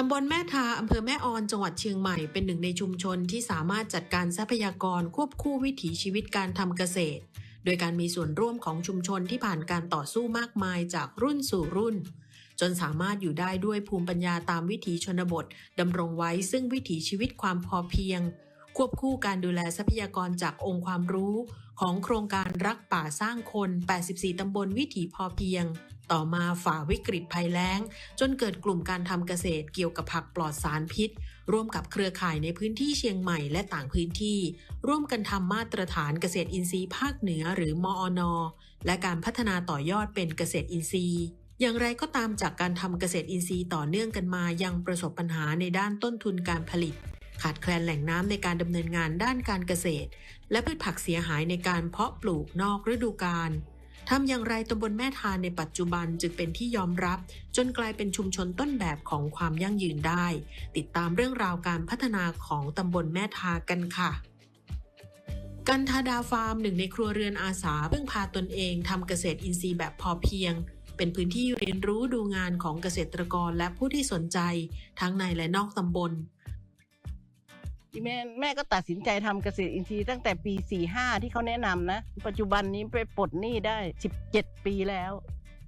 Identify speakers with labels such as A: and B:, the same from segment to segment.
A: ตำบลแม่ทาอำเภอแม่ออน จังหวัดเชียงใหม่ เป็นหนึ่งในชุมชนที่สามารถจัดการทรัพยากรควบคู่วิถีชีวิตการทำเกษตร โดยการมีส่วนร่วมของชุมชนที่ผ่านการต่อสู้มากมายจากรุ่นสู่รุ่น จนสามารถอยู่ได้ด้วยภูมิปัญญาตามวิถีชนบทดำรงไว้ซึ่งวิถีชีวิตความพอเพียง ควบคู่การดูแลทรัพยากรจากองค์ความรู้ ของโครงการรักป่าสร้างคน 84 ตำบลวิถีพอเพียง ต่อมาฝ่าวิกฤตภัยแล้ง จนเกิดกลุ่มการทำเกษตรเกี่ยวกับผักปลอดสารพิษ ร่วมกับเครือข่ายในพื้นที่เชียงใหม่และต่างพื้นที่ ร่วมกันทำมาตรฐานเกษตรอินทรีย์ภาคเหนือหรือมอนอและการพัฒนาต่อยอดเป็นเกษตรอินทรีย์อย่างไรก็ตามจากการทำเกษตรอินทรีย์ต่อเนื่องกันมายังประสบปัญหาในด้านต้นทุนการผลิต ขาดแคลนแหล่งน้ำในการดำเนินงานด้านการเกษตร และพืชผักเสียหายในการเพาะปลูกนอกฤดูกาลทำอย่างไรตำบลแม่ทานในปัจจุบันจึงเป็นที่ยอมรับ จนกลายเป็นชุมชนต้นแบบของความยั่งยืนได้ ติดตามเรื่องราวการพัฒนาของตำบลแม่ทากันค่ะ กันทาดาฟาร์มหนึ่งในครัวเรือนอาสาเพิ่งพาตนเองทำเกษตรอินทรีย์แบบพอเพียง เป็นพื้นที่เรียนรู้ดูงานของเกษตรกรและผู้ที่สนใจ ทั้งในและนอกตำบล
B: แม่แม่ก็ตัดสินใจทำเกษตรอินทรีย์ตั้งแต่ปี 45 ที่เขาแนะนำนะ ปัจจุบันนี้ไปปลดหนี้ได้ 17 ปีแล้ว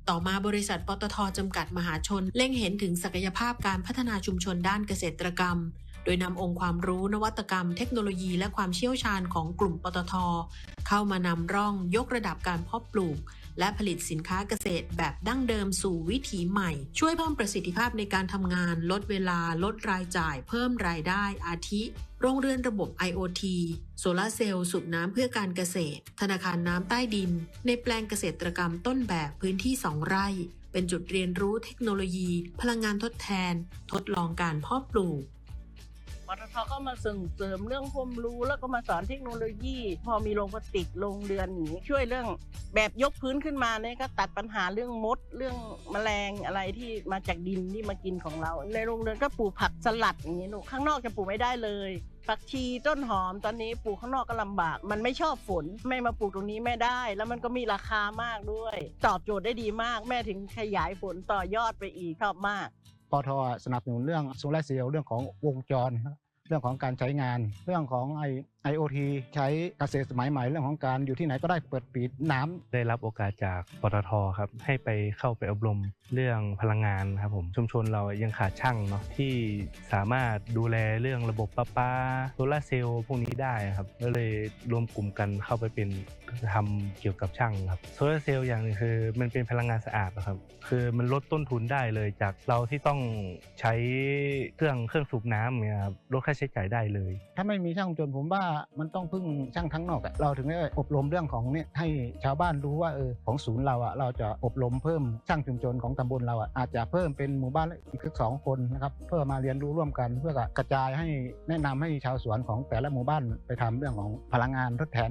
A: ต่อมาบริษัทปตทจำกัดมหาชน เล็งเห็นถึงศักยภาพการพัฒนาชุมชนด้านเกษตรกรรม โดยนำองค์ความรู้นวัตกรรม เทคโนโลยีและความเชี่ยวชาญของกลุ่มปตท เข้ามานำร่องยกระดับการเพาะปลูก และผลิตสินค้าเกษตรแบบดั้งเดิมสู่วิถีใหม่ ช่วยเพิ่มประสิทธิภาพในการทำงาน ลดเวลา ลดรายจ่าย เพิ่มรายได้ อาทิ โรงเรือนระบบ IoT โซลาร์เซลล์สูบน้ำเพื่อการเกษตร ธนาคารน้ำใต้ดิน ในแปลงเกษตรกรรมต้นแบบพื้นที่ 2 ไร่เป็นจุดเรียนรู้เทคโนโลยี พลังงานทดแทน ทดลองการเพาะปลูก
B: ปตทก็มาส่งเสริมเรื่องความรู้แล้วก็มาสอนเทคโนโลยี พอมีโรงพลาสติกโรงเรือนหนีช่วยเรื่องแบบยกพื้นขึ้นมาเนี่ยก็ตัดปัญหาเรื่องมด เรื่องแมลงอะไรที่มาจากดินที่มากินของเรา ในโรงเรือนก็ปลูกผักสลัดอย่างนี้ลูกข้างนอกจะปลูกไม่ได้เลยผักชีต้นหอมตอนนี้ปลูกข้างนอกก็ลำบาก มันไม่ชอบฝนแม่มาปลูกตรงนี้แม่ได้ แล้วมันก็มีราคามากด้วย ตอบโจทย์ได้ดีมาก แม่ถึงขยายผลต่อยอดไปอีกชอบมาก
C: ปทสนับสนุนเรื่องโซลาร์เซลล์เรื่องของวงจร เรื่องของการใช้งาน เรื่องของไอ IoT ใช้เกษตรสมัยใหม่เรื่องของการอยู่ที่ไหนก็ได้เปิดปิดน้ำ
D: ได้รับโอกาสจากปตทครับให้ไปเข้าไปอบรมเรื่องพลังงานครับผมชุมชนเรายังขาดช่างเนาะที่สามารถดูแลเรื่องระบบประปาโซลาร์เซลล์พวกนี้ได้ครับก็เลยรวมกลุ่มกันเข้าไปเป็นทำเกี่ยวกับช่างครับโซลาร์เซลล์อย่างหนึงคือมันเป็นพลังงานสะอาดนะครับคือมันลดต้นทุนได้เลยจากเราที่ต้องใช้เครื่องเครื่องสูบน้ำเนี่ยครับลดค่าใช้จ่ายได้เลย
C: ถ้าไม่มีช่างชุมชนผมว่ามันต้องพึ่งช่างทั้งนอกอะเราถึงได้อบรมเรื่องของเนี่ยให้ชาวบ้านรู้ว่าเออของศูนย์เราอะเราจะอบรมเพิ่มช่างชุมชนของตำบลเราอะอาจจะเพิ่มเป็นหมู่บ้านละอีกสักสองคนนะครับเพื่อมาเรียนรู้ร่วมกัน เพื่อกระจายให้แนะนำให้ชาวสวนของแต่ละหมู่บ้านไปทำเรื่องของพลังงานทดแทน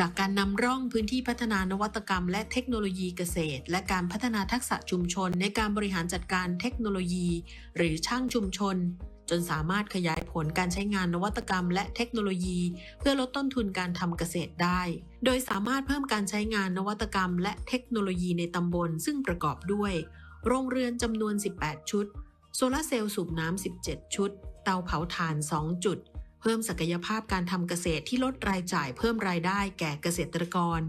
A: จากการนำร่องพื้นที่พัฒนานวัตกรรม และเทคโนโลยีเกษตร และการพัฒนาทักษะชุมชน ในการบริหารจัดการเทคโนโลยี หรือช่างชุมชน จนสามารถขยายผลการใช้งานนวัตกรรม และเทคโนโลยี เพื่อลดต้นทุนการทำเกษตรได้ โดยสามารถเพิ่มการใช้งานนวัตกรรม และเทคโนโลยีในตำบล ซึ่งประกอบด้วย โรงเรือนจำนวน 18 ชุด โซลาร์เซลล์สูบน้ำ 17 ชุด เตาเผาถ่าน 2 จุดเพิ่มศักยภาพการทำเกษตรที่ลดรายจ่ายเพิ่มรายได้แก่เกษตรกร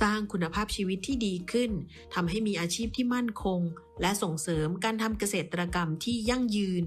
A: สร้างคุณภาพชีวิตที่ดีขึ้นทำให้มีอาชีพที่มั่นคง และส่งเสริมการทำเกษตรกรรมที่ยั่งยืน